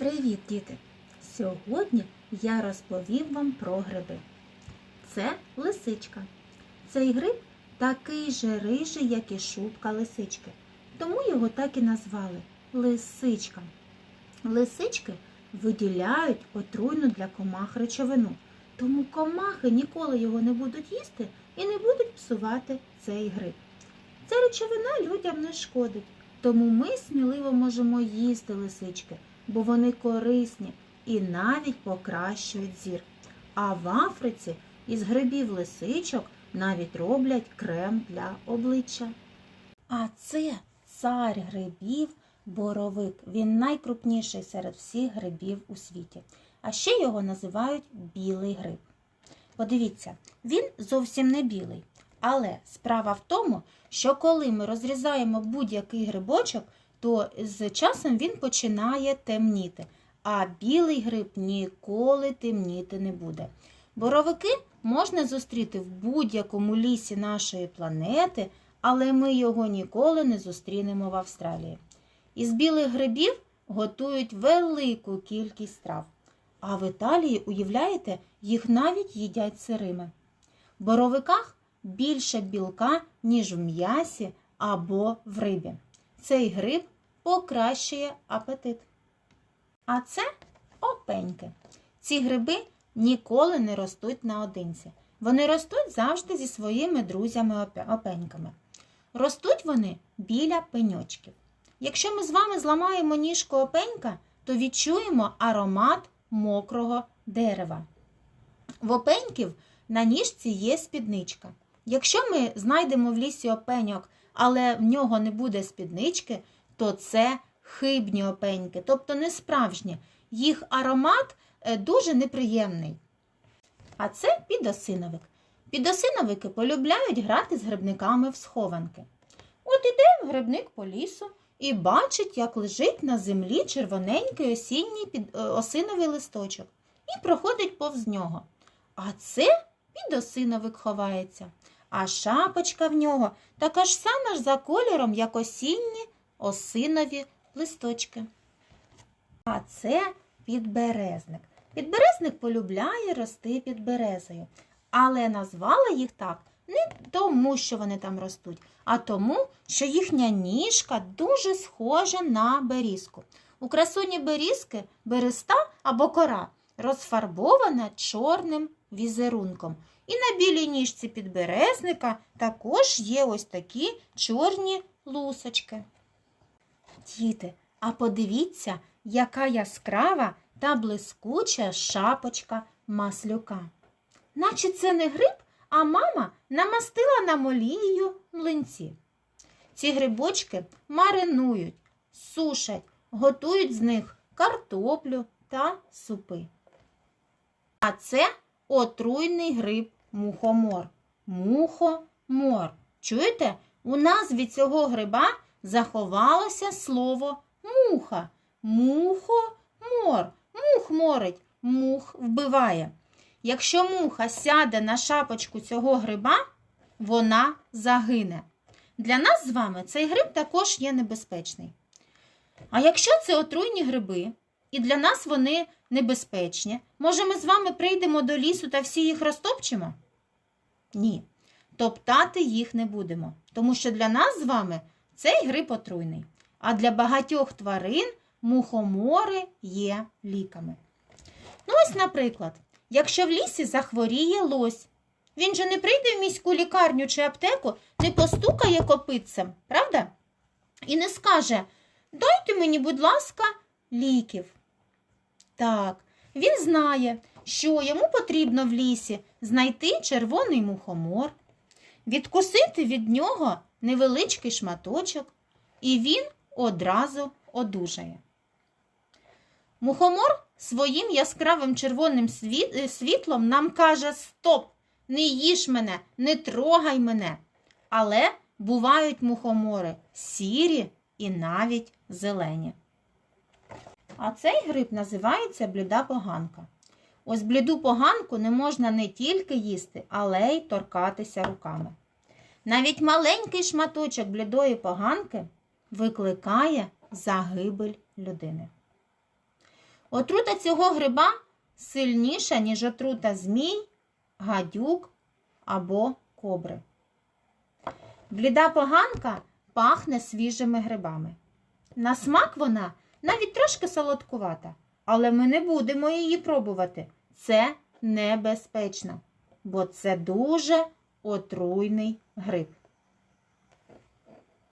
Привіт, діти! Сьогодні я розповім вам про гриби. Це лисичка. Цей гриб такий же рижий, як і шубка лисички. Тому його так і назвали лисичка. Лисички виділяють отруйну для комах речовину. Тому комахи ніколи його не будуть їсти і не будуть псувати цей гриб. Ця речовина людям не шкодить, тому ми сміливо можемо їсти лисички, бо вони корисні і навіть покращують зір. А в Африці із грибів лисичок навіть роблять крем для обличчя. А це цар грибів боровик. Він найкрупніший серед всіх грибів у світі. А ще його називають білий гриб. Подивіться, він зовсім не білий. Але справа в тому, що коли ми розрізаємо будь-який грибочок, то з часом він починає темніти, а білий гриб ніколи темніти не буде. Боровики можна зустріти в будь-якому лісі нашої планети, але ми його ніколи не зустрінемо в Австралії. Із білих грибів готують велику кількість страв. А в Італії, уявляєте, їх навіть їдять сирими. В боровиках більше білка, ніж в м'ясі або в рибі. Цей гриб покращує апетит. А це опеньки. Ці гриби ніколи не ростуть наодинці. Вони ростуть завжди зі своїми друзями-опеньками. Ростуть вони біля пеньочків. Якщо ми з вами зламаємо ніжку опенька, то відчуємо аромат мокрого дерева. В опеньків на ніжці є спідничка. Якщо ми знайдемо в лісі опеньок, але в нього не буде спіднички, то це хибні опеньки, тобто не справжні. Їх аромат е, дуже неприємний. А це підосиновик. Підосиновики полюбляють грати з грибниками в схованки. От іде грибник по лісу і бачить, як лежить на землі червоненький осінній під... е, осиновий листочок і проходить повз нього. А це підосиновик ховається, а шапочка в нього така ж сама ж за кольором, як осінні осинові листочки. А це підберезник. Підберезник полюбляє рости під березою, але назвала їх так не тому, що вони там ростуть, а тому, що їхня ніжка дуже схожа на берізку. У красуні берізки береста або кора розфарбована чорним візерунком. І на білій ніжці підберезника також є ось такі чорні лусочки. Діти, а подивіться, яка яскрава та блискуча шапочка маслюка. Наче це не гриб, а мама намастила нам олією млинці. Ці грибочки маринують, сушать, готують з них картоплю та супи. А це отруйний гриб мухомор. Мухомор. Чуєте? У назві цього гриба заховалося слово муха. Мухомор. Мух морить, мух вбиває. Якщо муха сяде на шапочку цього гриба, вона загине. Для нас з вами цей гриб також є небезпечний. А якщо це отруйні гриби, і для нас вони небезпечні, може ми з вами прийдемо до лісу та всі їх розтопчемо? Ні. Топтати їх не будемо, тому що для нас з вами цей гриб отруйний. А для багатьох тварин мухомори є ліками. Ну, ось, наприклад, якщо в лісі захворіє лось, він же не прийде в міську лікарню чи аптеку, не постукає копитцем, правда? І не скаже: дайте мені, будь ласка, ліків. Так, він знає, що йому потрібно в лісі знайти червоний мухомор, відкусити від нього невеличкий шматочок, і він одразу одужає. Мухомор своїм яскравим червоним е, світлом нам каже Стоп! Не їж мене, не трогай мене. Але бувають мухомори сірі і навіть зелені. А цей гриб називається бліда поганка. Ось бліду поганку не можна не тільки їсти, але й торкатися руками. Навіть маленький шматочок блідої поганки викликає загибель людини. Отрута цього гриба сильніша, ніж отрута змій, гадюк або кобри. Бліда поганка пахне свіжими грибами. На смак вона навіть трошки солодкувата, але ми не будемо її пробувати. Це небезпечно, бо це дуже отруйний гриб.